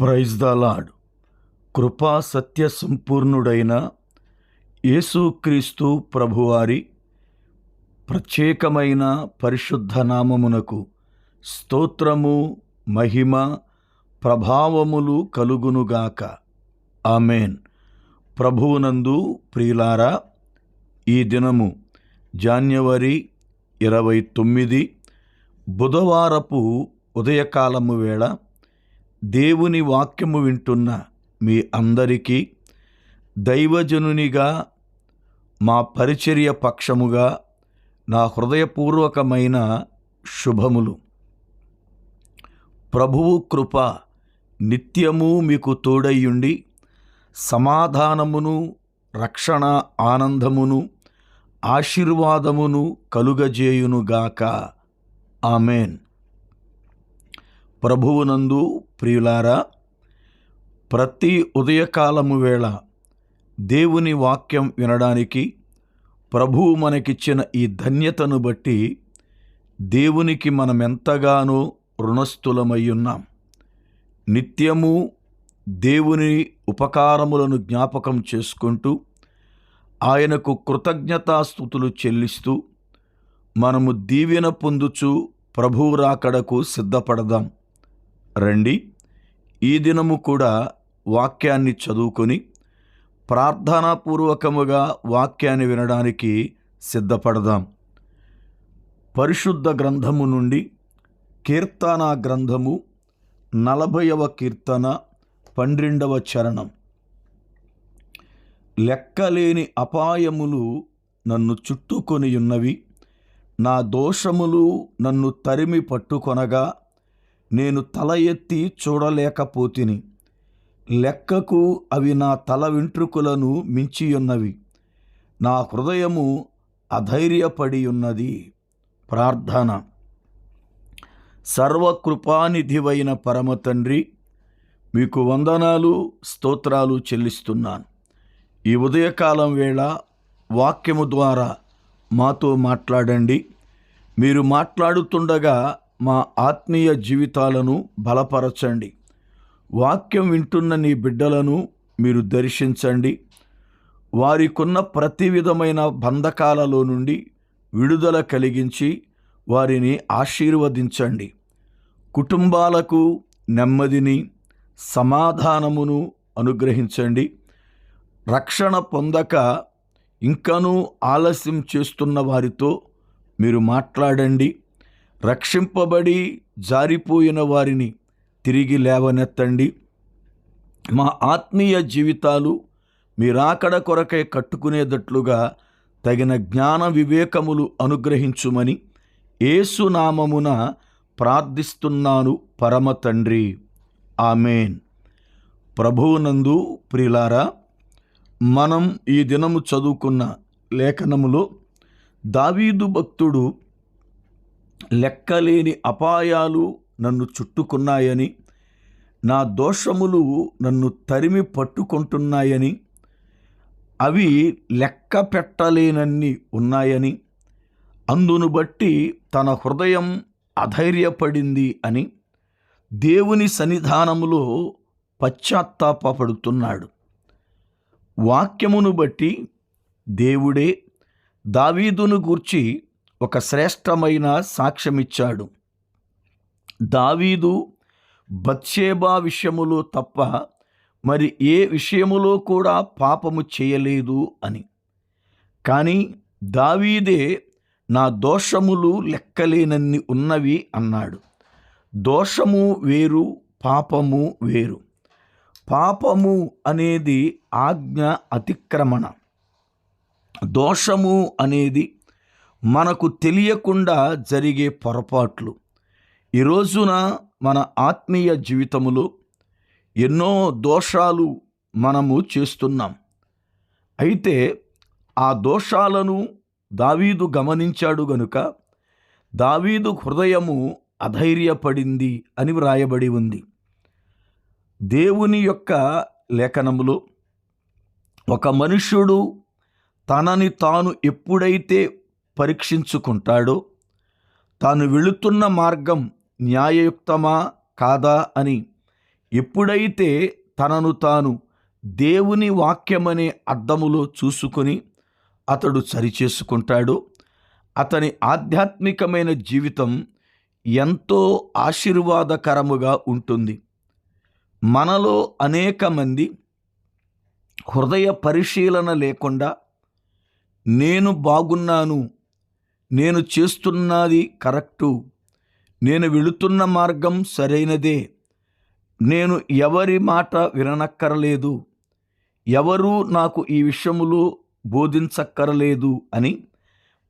Praise the lord కృపా సత్య సంపూర్ణుడైన యేసుక్రీస్తు ప్రభువారి ప్రత్యేకమైన పరిశుద్ధ నామమునకు స్తోత్రము మహిమ ప్రభావములు కలుగునుగాక ఆమెన్. ప్రభువునందు ప్రియులారా ఈ దినము జాన్యవరి ఇరవై తొమ్మిది బుధవారపు ఉదయకాలము వేళ దేవుని వాక్యము వింటున్న మీ అందరికీ దైవజనునిగా మా పరిచర్య పక్షముగా నా హృదయపూర్వకమైన శుభములు. ప్రభువు కృప నిత్యము మీకు తోడయ్యుండి సమాధానమును రక్షణ ఆనందమును ఆశీర్వాదమును కలుగజేయునుగాక. ఆమెన్. ప్రభువునందు ప్రియులారా ప్రతి ఉదయకాలము వేళ దేవుని వాక్యం వినడానికి ప్రభువు మనకిచ్చిన ఈ ధన్యతను బట్టి దేవునికి మనమెంతగానో రుణస్థులమై ఉన్నాం నిత్యము దేవుని ఉపకారములను జ్ఞాపకం చేసుకుంటూ ఆయనకు కృతజ్ఞతాస్థుతులు చెల్లిస్తూ మనము దీవెన పొందుచు ప్రభువు రాకడకు సిద్ధపడదాం. రండి. ఈ దినము కూడా వాక్యాన్ని చదువుకొని ప్రార్థనాపూర్వకముగా వాక్యాన్ని వినడానికి సిద్ధపడదాం. పరిశుద్ధ గ్రంథము నుండి కీర్తన గ్రంథము నలభైవ కీర్తన పన్నెండవ చరణం. లెక్కలేని అపాయములు నన్ను చుట్టుకొని ఉన్నవి నా దోషములు నన్ను తరిమి పట్టుకొనగా నేను తల ఎత్తి చూడలేకపోతిని. లెక్కకు అవి నా తల వెంట్రుకలను మించియున్నవి. నా హృదయము అధైర్యపడి ఉన్నది ప్రార్థన. సర్వకృపానిధివైన పరమ తండ్రి మీకు వందనాలు స్తోత్రాలు చెల్లిస్తున్నాను. ఈ ఉదయకాలం వేళ వాక్యము ద్వారా మాతో మాట్లాడండి. మీరు మాట్లాడుతుండగా మా ఆత్మీయ జీవితాలను బలపరచండి. వాక్యం వింటున్న నీ బిడ్డలను మీరు దర్శించండి. వారికున్న ప్రతి విధమైన బంధకాలలో నుండి విడుదల కలిగించి వారిని ఆశీర్వదించండి. కుటుంబాలకు నెమ్మదిని సమాధానమును అనుగ్రహించండి. రక్షణ పొందక ఇంకనూ ఆలస్యం చేస్తున్న వారితో మీరు మాట్లాడండి. రక్షింపబడి జారిపోయిన వారిని తిరిగి లేవనెత్తండి. మా ఆత్మీయ జీవితాలు మీరాకడ కొరకై కట్టుకునేటట్లుగా తగిన జ్ఞాన వివేకములు అనుగ్రహించుమని ఏసునామమున ప్రార్థిస్తున్నాను పరమ తండ్రి. ఆమెన్. ప్రభువునందు ప్రిలారా మనం ఈ దినము చదువుకున్న లేఖనములో దావీదు భక్తుడు లెక్కలేని అపాయాలు నన్ను చుట్టుకున్నాయని నా దోషములు నన్ను తరిమి పట్టుకుంటున్నాయని అవి లెక్క పెట్టలేనన్ని ఉన్నాయని అందును బట్టి తన హృదయం అధైర్యపడింది అని దేవుని సన్నిధానములో పశ్చాత్తాపడుతున్నాడు వాక్యమును బట్టి దేవుడే దావీదును గూర్చి ఒక శ్రేష్టమైన సాక్ష్యమిచ్చాడు. దావీదు బత్సేబా విషయములో తప్ప మరి ఏ విషయములో కూడా పాపము చేయలేదు అని. కానీ దావీదే నా దోషములు లెక్కలేనన్ని ఉన్నవి అన్నాడు. దోషము వేరు పాపము వేరు. పాపము అనేది ఆజ్ఞ అతిక్రమణ. దోషము అనేది మనకు తెలియకుండా జరిగే పొరపాట్లు. ఈ రోజున మన ఆత్మీయ జీవితములో ఎన్నో దోషాలు మనము చేస్తున్నాం. అయితే ఆ దోషాలను దావీదు గమనించాడు గనుక దావీదు హృదయము అధైర్యపడింది అని వ్రాయబడి ఉంది. దేవుని యొక్క లేఖనములో ఒక మనుష్యుడు తనని తాను ఎప్పుడైతే పరీక్షించుకుంటాడో? తాను వెళుతున్న మార్గం న్యాయయుక్తమా కాదా అని ఎప్పుడైతే తనను తాను దేవుని వాక్యమనే అద్దములో చూసుకొని అతడు సరిచేసుకుంటాడో అతని ఆధ్యాత్మికమైన జీవితం ఎంతో ఆశీర్వాదకరముగా ఉంటుంది. మనలో అనేక మంది హృదయ పరిశీలన లేకుండా నేను బాగున్నాను నేను చేస్తున్నది కరెక్టు. నేను వెళుతున్న మార్గం సరైనదే. నేను ఎవరి మాట విననక్కరలేదు. ఎవరూ నాకు ఈ విషయములో బోధించక్కరలేదు అని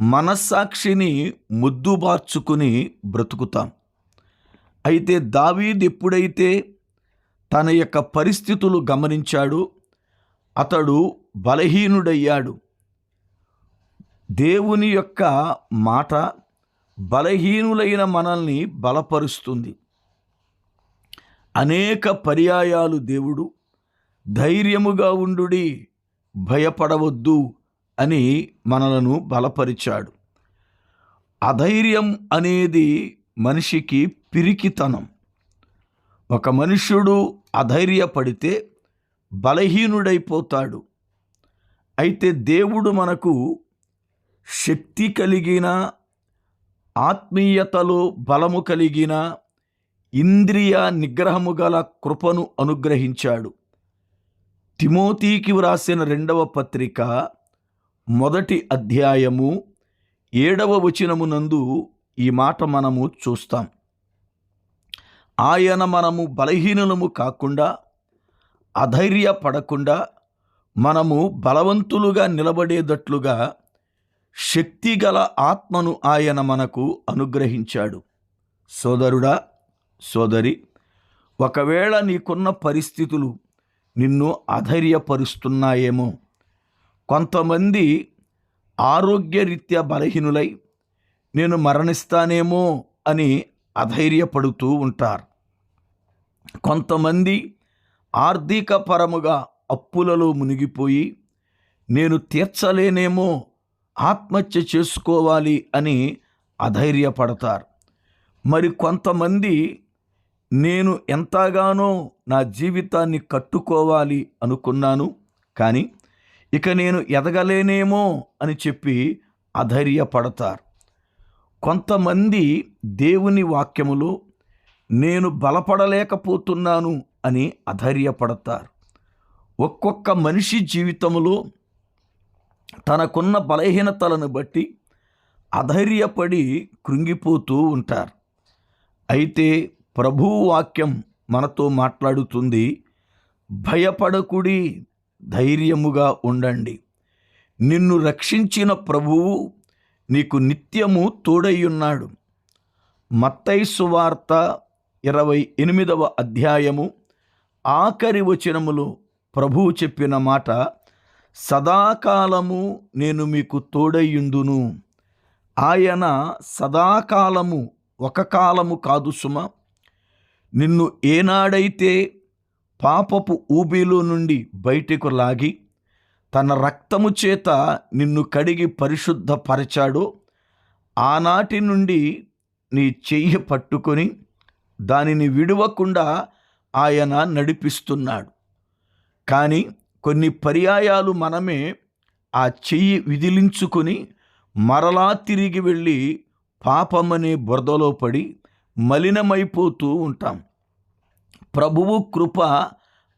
మనస్సాక్షిని ముద్దుబార్చుకుని బ్రతుకుతాం. అయితే దావీద్ ఎప్పుడైతే తన యొక్క పరిస్థితులు గమనించాడు అతడు బలహీనుడయ్యాడు. దేవుని యొక్క మాట బలహీనులైన మనల్ని బలపరుస్తుంది. అనేక పర్యాయాలు దేవుడు ధైర్యముగా ఉండుడి భయపడవద్దు అని మనలను బలపరిచాడు. అధైర్యం అనేది మనిషికి పిరికితనం. ఒక మనుష్యుడు అధైర్యపడితే బలహీనుడైపోతాడు. అయితే దేవుడు మనకు శక్తి కలిగిన ఆత్మీయతలో బలము కలిగిన ఇంద్రియ నిగ్రహము గల కృపను అనుగ్రహించాడు. తిమోతికి వ్రాసిన రెండవ పత్రిక మొదటి అధ్యాయము ఏడవ వచనమునందు ఈ మాట మనము చూస్తాం. ఆయన మనము బలహీనులము కాకుండా అధైర్యపడకుండా మనము బలవంతులుగా నిలబడేటట్లుగా శక్తిగల ఆత్మను ఆయన మనకు అనుగ్రహించాడు. సోదరుడా సోదరి ఒకవేళ నీకున్న పరిస్థితులు నిన్ను అధైర్యపరుస్తున్నాయేమో. కొంతమంది ఆరోగ్యరీత్యా బలహీనులై నేను మరణిస్తానేమో అని అధైర్యపడుతూ ఉంటారు. కొంతమంది ఆర్థిక పరముగా అప్పులలో మునిగిపోయి నేను తీర్చలేనేమో ఆత్మహత్య చేసుకోవాలి అని అధైర్యపడతారు. మరి కొంతమంది నేను ఎంతగానో నా జీవితాన్ని కట్టుకోవాలి అనుకున్నాను కానీ ఇక నేను ఎదగలేనేమో అని చెప్పి అధైర్యపడతారు. కొంతమంది దేవుని వాక్యములో నేను బలపడలేకపోతున్నాను అని అధైర్యపడతారు. ఒక్కొక్క మనిషి జీవితంలో తనకున్న బలహీనతలను బట్టి అధైర్యపడి కృంగిపోతూ ఉంటారు. అయితే ప్రభువు వాక్యం మనతో మాట్లాడుతుంది భయపడకుడి ధైర్యముగా ఉండండి. నిన్ను రక్షించిన ప్రభువు నీకు నిత్యము తోడయ్యున్నాడు. మత్తైసు వార్త ఇరవై ఎనిమిదవ అధ్యాయము ఆఖరి వచనములో ప్రభువు చెప్పిన మాట సదాకాలము నేను మీకు తోడయ్యుందును ఆయన సదాకాలము ఒక కాలము కాదు సుమ. నిన్ను ఏనాడైతే పాపపు ఊబిలో నుండి బయటకు లాగి తన రక్తము చేత నిన్ను కడిగి పరిశుద్ధపరచాడో ఆనాటి నుండి నీ చెయ్యి పట్టుకొని దానిని విడవకుండా ఆయన నడిపిస్తున్నాడు. కానీ కొన్ని పర్యాయాలు మనమే ఆ చెయ్యి విదిలించుకొని మరలా తిరిగి వెళ్ళి పాపమనే బురదలో పడి మలినమైపోతూ ఉంటాం. ప్రభువు కృప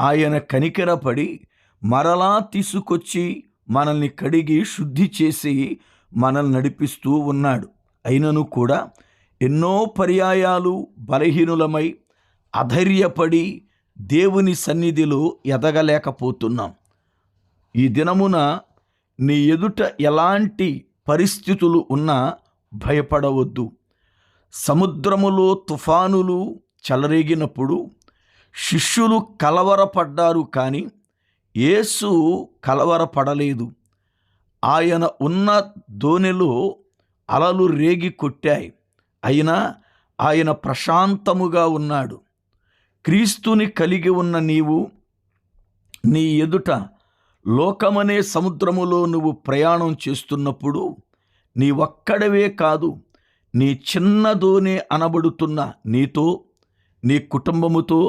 ఆయన కనికెరపడి మరలా తీసుకొచ్చి మనల్ని కడిగి శుద్ధి చేసి మనల్ని నడిపిస్తూ ఉన్నాడు. అయినను కూడా ఎన్నో పర్యాయాలు బలహీనులమై అధైర్యపడి దేవుని సన్నిధిలో ఎదగలేకపోతున్నాం. ఈ దినమున నీ ఎదుట ఎలాంటి పరిస్థితులు ఉన్నా భయపడవద్దు. సముద్రములో తుఫానులు చెలరేగినప్పుడు శిష్యులు కలవరపడ్డారు కానీ యేసు కలవరపడలేదు. ఆయన ఉన్న దోణిలో అలలు రేగి కొట్టాయి. అయినా ఆయన ప్రశాంతముగా ఉన్నాడు. క్రీస్తుని కలిగి ఉన్న నీవు నీ ఎదుట లోకమనే సముద్రములో నువ్వు ప్రయాణం చేస్తున్నప్పుడు నీ ఒక్కడవే కాదు నీ చిన్నదోనే అనబడుతున్న నీతో నీ కుటుంబముతో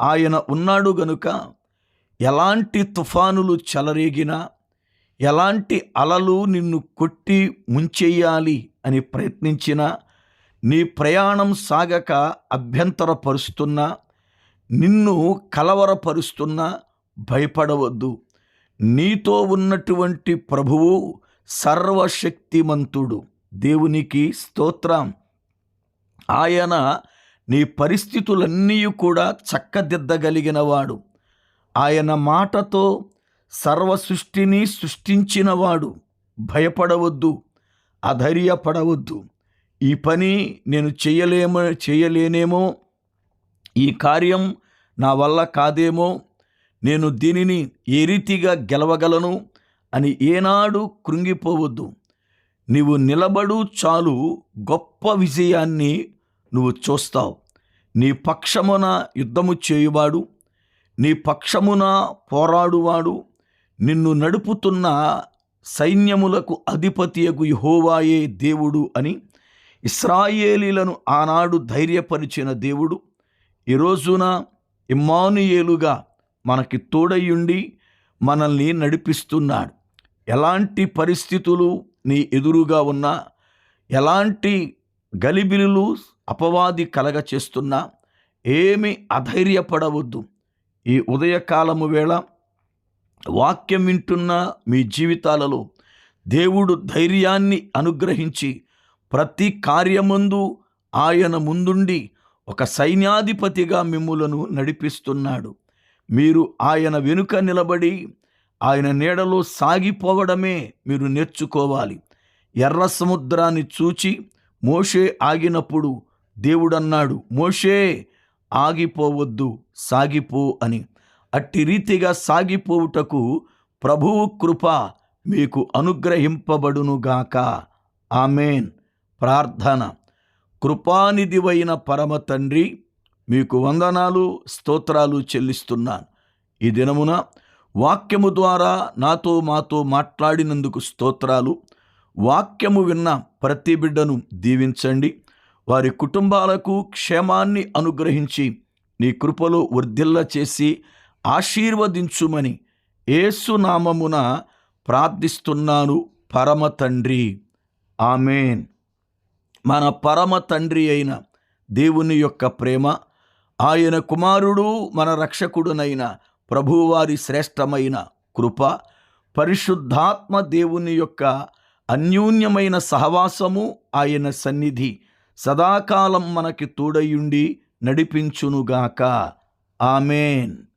ఆయన ఉన్నాడు గనుక ఎలాంటి తుఫానులు చెలరేగినా ఎలాంటి అలలు నిన్ను కొట్టి ముంచెయ్యాలి అని ప్రయత్నించినా నీ ప్రయాణం సాగక అభ్యంతరపరుస్తున్నా నిన్ను కలవరపరుస్తున్నా భయపడవద్దు. నీతో ఉన్నటువంటి ప్రభువు సర్వశక్తిమంతుడు. దేవునికి స్తోత్రం. ఆయన నీ పరిస్థితులన్నీ కూడా చక్కదిద్దగలిగినవాడు. ఆయన మాటతో సర్వ సృష్టిని సృష్టించినవాడు. భయపడవద్దు. అధైర్యపడవద్దు. ఈ పని నేను చేయలేమో చేయలేనేమో ఈ కార్యం నా వల్ల కాదేమో? నేను దీనిని ఏ రీతిగా గెలవగలను? అని ఏనాడు కృంగిపోవద్దు. నీవు నిలబడు చాలు గొప్ప విజయాన్ని నువ్వు చూస్తావు. నీ పక్షమున యుద్ధము చేయువాడు నీ పక్షమున పోరాడువాడు నిన్ను నడుపుతున్న సైన్యములకు అధిపతియకు యహోవాయే దేవుడు అని ఇస్రాయేలీలను ఆనాడు ధైర్యపరిచిన దేవుడు ఈ రోజున ఇమ్మానుయేలుగా మనకి తోడయ్యుండి మనల్ని నడిపిస్తున్నాడు. ఎలాంటి పరిస్థితులు నీ ఎదురుగా ఉన్నా ఎలాంటి గలిబిలులు అపవాది కలగ చేస్తున్నా ఏమి అధైర్యపడవద్దు. ఈ ఉదయకాలము వేళ వాక్యం వింటున్న మీ జీవితాలలో దేవుడు ధైర్యాన్ని అనుగ్రహించి ప్రతి కార్యమందు ఆయన ముందుండి ఒక సైన్యాధిపతిగా మిమ్ములను నడిపిస్తున్నాడు. మీరు ఆయన వెనుక నిలబడి ఆయన నీడలో సాగిపోవడమే మీరు నేర్చుకోవాలి. ఎర్ర సముద్రాన్ని చూచి మోషే ఆగినప్పుడు దేవుడన్నాడు మోషే ఆగిపోవద్దు సాగిపో అని. అట్టి రీతిగా సాగిపోవుటకు ప్రభువు కృప మీకు అనుగ్రహింపబడునుగాక. ఆమెన్. ప్రార్థన. కృపానిధివైన పరమ తండ్రి మీకు వందనాలు స్తోత్రాలు చెల్లిస్తున్నాను. ఈ దినమున వాక్యము ద్వారా నాతో మాతో మాట్లాడినందుకు స్తోత్రాలు. వాక్యము విన్న ప్రతి బిడ్డను దీవించండి. వారి కుటుంబాలకు క్షేమాన్ని అనుగ్రహించి నీ కృపలో వర్ధిల్ల చేసి ఆశీర్వదించుమని ఏసునామమున ప్రార్థిస్తున్నాను. పరమ తండ్రి. ఆమెన్. మన పరమ తండ్రి అయిన దేవుని యొక్క ప్రేమ ఆయన కుమారుడు మన రక్షకుడునైన ప్రభువారి శ్రేష్టమైన కృప పరిశుద్ధాత్మ దేవుని యొక్క అన్యూన్యమైన సహవాసము ఆయన సన్నిధి సదాకాలం మనకి తోడయుండి నడిపించునుగాక. ఆమెన్.